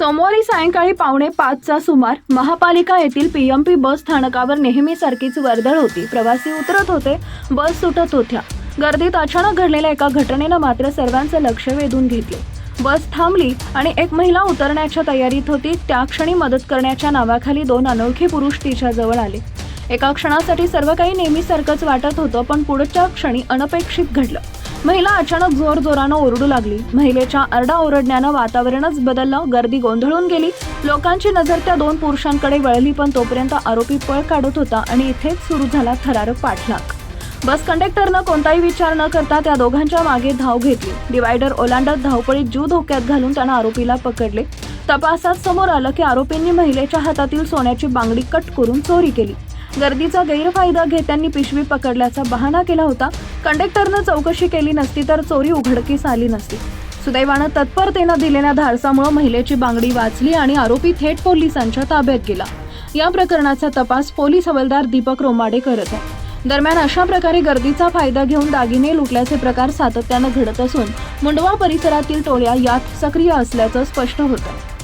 सोमवारी सायंकाळी पावणे पाचचा सुमार महापालिका येथील पीएमपी बस स्थानकावर नेहमीसारखीच वर्दळ होती. प्रवासी उतरत होते बस सुटत होत्या. गर्दीत अचानक घडलेल्या एका घटनेनं मात्र सर्वांचं लक्ष वेधून घेतले. बस थांबली आणि एक महिला उतरण्याच्या तयारीत होती. त्या क्षणी मदत करण्याच्या नावाखाली दोन अनोळखी पुरुष तिच्या जवळ आले. एका क्षणासाठी सर्व काही नेहमीसारखंच वाटत होतं पण पुढच्या क्षणी अनपेक्षित घडलं. महिला अचानक जोर जोरानं ओरडू लागली. महिलेच्या आरडाओरडण्यानं वातावरणच बदललं गर्दी गोंधळून गेली. लोकांची नजर त्या दोन पुरुषांकडे वळली पण तोपर्यंत आरोपी पळ काढत होता आणि इथेच सुरू झाला थरारक पाठलाग. बस कंडक्टरनं कोणताही विचार न करता त्या दोघांच्या मागे धाव घेतली. डिवायडर ओलांडत धावपळीत जीव धोक्यात घालून त्यानं आरोपीला पकडले. तपासात समोर आलं की आरोपींनी महिलेच्या हातातील सोन्याची बांगडी कट करून चोरी केली. गर्दीचा गैरफायदा घेत त्यांनी पिशवी पकडल्याचा बहाणा केला होता. कंडक्टरनं चौकशी केली नसती तर चोरी उघडकीस आली नसती. सुदैवानं तत्परतेनं दिलेल्या धाडसामुळे महिलेची बांगडी वाचली आणि आरोपी थेट पोलिसांच्या ताब्यात गेला. या प्रकरणाचा तपास पोलीस हवालदार दीपक रोमाडे करत आहे दरम्यान अशा प्रकारे गर्दीचा फायदा घेऊन दागिने लुटल्याचे प्रकार सातत्यानं घडत असून मुंडवा परिसरातील टोळ्या यात सक्रिय असल्याचं स्पष्ट होतं.